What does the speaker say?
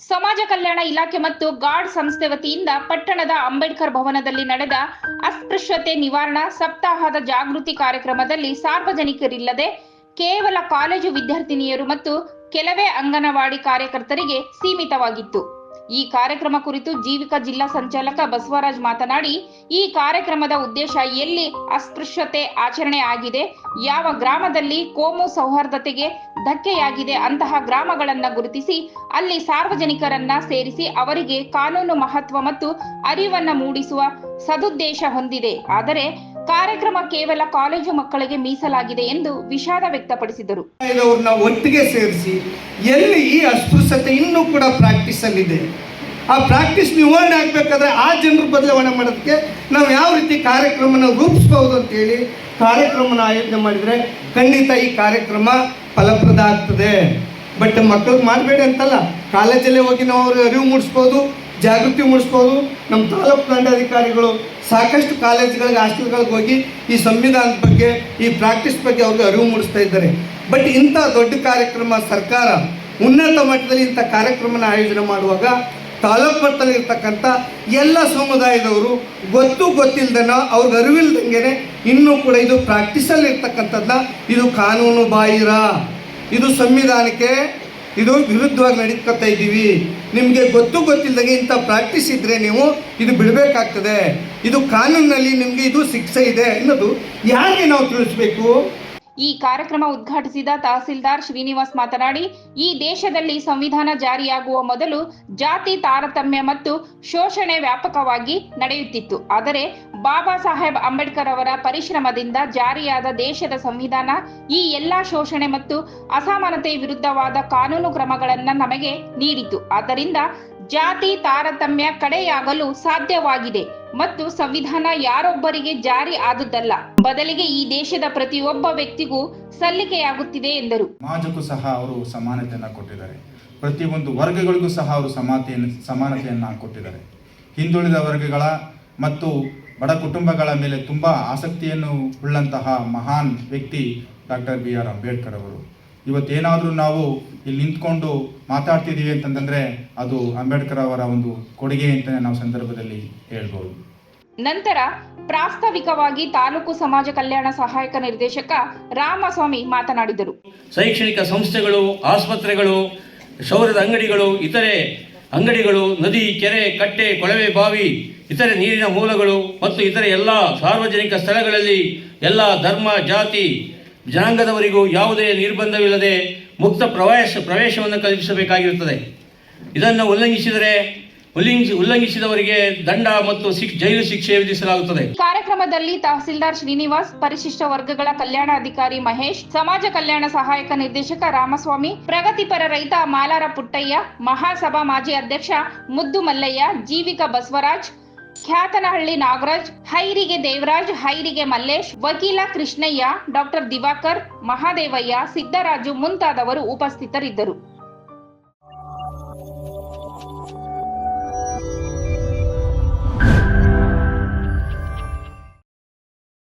ಸಮಾಜ ಕಲ್ಯಾಣ ಇಲಾಖೆ ಮತ್ತು ಗಾರ್ಡ್ ಸಂಸ್ಥೆ ವತಿಯಿಂದ ಪಟ್ಟಣದ ಅಂಬೇಡ್ಕರ್ ಭವನದಲ್ಲಿ ನಡೆದ ಅಸ್ಪೃಶ್ಯತೆ ನಿವಾರಣಾ ಸಪ್ತಾಹದ ಜಾಗೃತಿ ಕಾರ್ಯಕ್ರಮದಲ್ಲಿ ಸಾರ್ವಜನಿಕರಿಲ್ಲದೆ ಕೇವಲ ಕಾಲೇಜು ವಿದ್ಯಾರ್ಥಿನಿಯರು ಮತ್ತು ಕೆಲವೇ ಅಂಗನವಾಡಿ ಕಾರ್ಯಕರ್ತರಿಗೆ ಸೀಮಿತವಾಗಿತ್ತು. ಈ ಕಾರ್ಯಕ್ರಮ ಕುರಿತು ಜೀವಿಕ ಜಿಲ್ಲಾ ಸಂಚಾಲಕ ಬಸವರಾಜ್ ಮಾತನಾಡಿ, ಈ ಕಾರ್ಯಕ್ರಮದ ಉದ್ದೇಶ ಎಲ್ಲಿ ಅಸ್ಪೃಶ್ಯತೆ ಆಚರಣೆ ಆಗಿದೆ, ಯಾವ ಗ್ರಾಮದಲ್ಲಿ ಕೋಮು ಸೌಹಾರ್ದತೆಗೆ ಧಕ್ಕೆಯಾಗಿದೆ ಅಂತಹ ಗ್ರಾಮಗಳನ್ನ ಗುರುತಿಸಿ, ಅಲ್ಲಿ ಸಾರ್ವಜನಿಕರನ್ನ ಸೇರಿಸಿ ಅವರಿಗೆ ಕಾನೂನು ಮಹತ್ವ ಮತ್ತು ಅರಿವನ್ನ ಮೂಡಿಸುವ ಸದುದ್ದೇಶ ಹೊಂದಿದೆ. ಆದರೆ ಕಾರ್ಯಕ್ರಮ ಕೇವಲ ಕಾಲೇಜು ಮಕ್ಕಳಿಗೆ ಮೀಸಲಾಗಿದೆ ಎಂದು ವಿಷಾದ ವ್ಯಕ್ತಪಡಿಸಿದರು. ಒಟ್ಟಿಗೆ ಸೇರಿಸಿ ಎಲ್ಲಿ ಈ ಅಸ್ಪೃಶ್ಯತೆ ಇನ್ನೂ ಕೂಡ ಪ್ರಾಕ್ಟೀಸ್ ಅಲ್ಲಿದೆ. ಆ ಪ್ರಾಕ್ಟೀಸ್ ನಿವಾರಣೆ ಆಗ್ಬೇಕಾದ್ರೆ ಆ ಜನರು ಬದಲಾವಣೆ ಮಾಡೋದಕ್ಕೆ ನಾವು ಯಾವ ರೀತಿ ಕಾರ್ಯಕ್ರಮನ ರೂಪಿಸ್ಬೋದು ಅಂತೇಳಿ ಕಾರ್ಯಕ್ರಮನ ಆಯೋಜನೆ ಮಾಡಿದರೆ ಖಂಡಿತ ಈ ಕಾರ್ಯಕ್ರಮ ಫಲಪ್ರದ ಆಗ್ತದೆ. ಬಟ್ ಮಕ್ಕಳಿಗೆ ಮಾಡಬೇಡಿ ಅಂತಲ್ಲ. ಕಾಲೇಜಲ್ಲೇ ಹೋಗಿ ನಾವು ಅವ್ರಿಗೆ ಅರಿವು ಮೂಡಿಸ್ಬೋದು. ಜಾಗೃತಿ ಮೂಡಿಸ್ಬೋದು. ನಮ್ಮ ತಾಲೂಕು ದಂಡಾಧಿಕಾರಿಗಳು ಸಾಕಷ್ಟು ಕಾಲೇಜುಗಳಿಗೆ, ಹಾಸ್ಟೆಲ್ಗಳಿಗೆ ಹೋಗಿ ಈ ಸಂವಿಧಾನದ ಬಗ್ಗೆ, ಈ ಪ್ರಾಕ್ಟೀಸ್ ಬಗ್ಗೆ ಅವ್ರಿಗೆ ಅರಿವು ಮೂಡಿಸ್ತಾ ಇದ್ದಾರೆ. ಬಟ್ ಇಂಥ ದೊಡ್ಡ ಕಾರ್ಯಕ್ರಮ ಸರ್ಕಾರ ಉನ್ನತ ಮಟ್ಟದಲ್ಲಿ ಇಂಥ ಕಾರ್ಯಕ್ರಮನ ಆಯೋಜನೆ ಮಾಡುವಾಗ ತಾಲೂಕು ಮಟ್ಟದಲ್ಲಿ ಇರ್ತಕ್ಕಂಥ ಎಲ್ಲ ಸಮುದಾಯದವರು ಗೊತ್ತು ಗೊತ್ತಿಲ್ಲದನ್ನ ಅವ್ರಿಗೆ ಅರಿವಿಲ್ದಂಗೆ ಇನ್ನೂ ಕೂಡ ಇದು ಪ್ರಾಕ್ಟೀಸಲ್ಲಿ ಇರ್ತಕ್ಕಂಥದ್ದನ್ನ ಇದು ಕಾನೂನು ಬಾಹಿರ. ಇದು ಸಂವಿಧಾನಕ್ಕೆ ಇದು ವಿರುದ್ಧವಾಗಿ ನಡೀತಾ ಇದ್ದೀವಿ. ನಿಮಗೆ ಗೊತ್ತು ಗೊತ್ತಿಲ್ಲದಾಗೆ ಇಂಥ ಪ್ರಾಕ್ಟೀಸ್ ಇದ್ದರೆ ನೀವು ಇದು ಬಿಡಬೇಕಾಗ್ತದೆ. ಇದು ಕಾನೂನಿನಲ್ಲಿ ನಿಮಗೆ ಇದು ಶಿಕ್ಷೆ ಇದೆ ಅನ್ನೋದು ಯಾರಿಗೆ ನಾವು ತಿಳಿಸ್ಬೇಕು? ಈ ಕಾರ್ಯಕ್ರಮ ಉದ್ಘಾಟಿಸಿದ ತಹಸೀಲ್ದಾರ್ ಶ್ರೀನಿವಾಸ್ ಮಾತನಾಡಿ, ಈ ದೇಶದಲ್ಲಿ ಸಂವಿಧಾನ ಜಾರಿಯಾಗುವ ಮೊದಲು ಜಾತಿ ತಾರತಮ್ಯ ಮತ್ತು ಶೋಷಣೆ ವ್ಯಾಪಕವಾಗಿ ನಡೆಯುತ್ತಿತ್ತು. ಆದರೆ ಬಾಬಾ ಸಾಹೇಬ್ ಅಂಬೇಡ್ಕರ್ ಅವರ ಪರಿಶ್ರಮದಿಂದ ಜಾರಿಯಾದ ದೇಶದ ಸಂವಿಧಾನ ಈ ಎಲ್ಲಾ ಶೋಷಣೆ ಮತ್ತು ಅಸಮಾನತೆ ವಿರುದ್ಧವಾದ ಕಾನೂನು ಕ್ರಮಗಳನ್ನು ನಮಗೆ ನೀಡಿತು. ಆದ್ದರಿಂದ ಜಾತಿ ತಾರತಮ್ಯ ಕಡೆಯಾಗಲು ಸಾಧ್ಯವಾಗಿದೆ. ಮತ್ತು ಸಂವಿಧಾನ ಯಾರೊಬ್ಬರಿಗೆ ಜಾರಿ ಆದುದಲ್ಲ ಬದಲಿಗೆ ಈ ದೇಶದ ಪ್ರತಿಯೊಬ್ಬ ವ್ಯಕ್ತಿಗೂ ಸಲ್ಲಿಕೆಯಾಗುತ್ತಿದೆ ಎಂದರು. ಸಮಾಜಕ್ಕೂ ಸಹ ಅವರು ಸಮಾನತೆಯನ್ನು ಕೊಟ್ಟಿದ್ದಾರೆ. ಪ್ರತಿಯೊಂದು ವರ್ಗಗಳಿಗೂ ಸಹ ಅವರು ಸಮಾನತೆಯನ್ನು ಸಮಾನತೆಯನ್ನು ಕೊಟ್ಟಿದ್ದಾರೆ. ಹಿಂದುಳಿದ ವರ್ಗಗಳ ಮತ್ತು ಬಡ ಕುಟುಂಬಗಳ ಮೇಲೆ ತುಂಬಾ ಆಸಕ್ತಿಯನ್ನು ಉಳ್ಳಂತಹ ಮಹಾನ್ ವ್ಯಕ್ತಿ ಡಾಕ್ಟರ್ ಬಿ ಆರ್ ಅಂಬೇಡ್ಕರ್ ಅವರು. ಇವತ್ತೇನಾದರೂ ನಾವು ಇಲ್ಲಿ ನಿಂತ್ಕೊಂಡು ಮಾತಾಡ್ತಿದ್ದೀವಿ ಅಂತಂದರೆ ಅದು ಅಂಬೇಡ್ಕರ್ ಅವರ ಒಂದು ಕೊಡುಗೆ ಅಂತ ನಾವು ಸಂದರ್ಭದಲ್ಲಿ ಹೇಳ್ಬೋದು. ನಂತರ ಪ್ರಾಸ್ತಾವಿಕವಾಗಿ ತಾಲೂಕು ಸಮಾಜ ಕಲ್ಯಾಣ ಸಹಾಯಕ ನಿರ್ದೇಶಕ ರಾಮಸ್ವಾಮಿ ಮಾತನಾಡಿದರು. ಶೈಕ್ಷಣಿಕ ಸಂಸ್ಥೆಗಳು ಆಸ್ಪತ್ರೆಗಳು ಶೌರ್ಯದ ಅಂಗಡಿಗಳು ಇತರೆ ಅಂಗಡಿಗಳು ನದಿ ಕೆರೆ ಕಟ್ಟೆ ಕೊಳವೆ ಬಾವಿ ಇತರೆ ನೀರಿನ ಮೂಲಗಳು ಮತ್ತು ಇತರೆ ಎಲ್ಲ ಸಾರ್ವಜನಿಕ ಸ್ಥಳಗಳಲ್ಲಿ ಎಲ್ಲ ಧರ್ಮ ಜಾತಿ ಜನಾಂಗದವರಿಗೂ ಯಾವುದೇ ನಿರ್ಬಂಧವಿಲ್ಲದೆ ಮುಕ್ತ ಪ್ರವೇಶ ಪ್ರವೇಶವನ್ನು ಕಲ್ಪಿಸಬೇಕಾಗಿರುತ್ತದೆ. ಇದನ್ನು ಉಲ್ಲಂಘಿಸಿದರೆ ಉಲ್ಲಂಘಿಸಿ ಉಲ್ಲಂಘಿಸಿದವರಿಗೆ ದಂಡ ಮತ್ತು ಜೈಲು ಶಿಕ್ಷೆ ವಿಧಿಸಲಾಗುತ್ತದೆ. ಕಾರ್ಯಕ್ರಮದಲ್ಲಿ ತಹಸೀಲ್ದಾರ್ ಶ್ರೀನಿವಾಸ್, ಪರಿಶಿಷ್ಟ ವರ್ಗಗಳ ಕಲ್ಯಾಣ ಅಧಿಕಾರಿ ಮಹೇಶ್, ಸಮಾಜ ಕಲ್ಯಾಣ ಸಹಾಯಕ ನಿರ್ದೇಶಕ ರಾಮಸ್ವಾಮಿ, ಪ್ರಗತಿಪರ ರೈತ ಮಾಲಾರ ಪುಟ್ಟಯ್ಯ ಮಹಾಸಭಾ ಮಾಜಿ ಅಧ್ಯಕ್ಷ ಮುದ್ದು ಮಲ್ಲಯ್ಯ ಜೀವಿಕ ಬಸವರಾಜ್ ಖ್ಯಾತನಹಳ್ಳಿ ನಾಗರಾಜ್ ಹೈರಿಗೆ ದೇವರಾಜ್ ಹೈರಿಗೆ ಮಲ್ಲೇಶ್ ವಕೀಲ ಕೃಷ್ಣಯ್ಯ ಡಾಕ್ಟರ್ ದಿವಾಕರ್ ಮಹಾದೇವಯ್ಯ ಸಿದ್ದರಾಜು ಮುಂತಾದವರು ಉಪಸ್ಥಿತರಿದ್ದರು.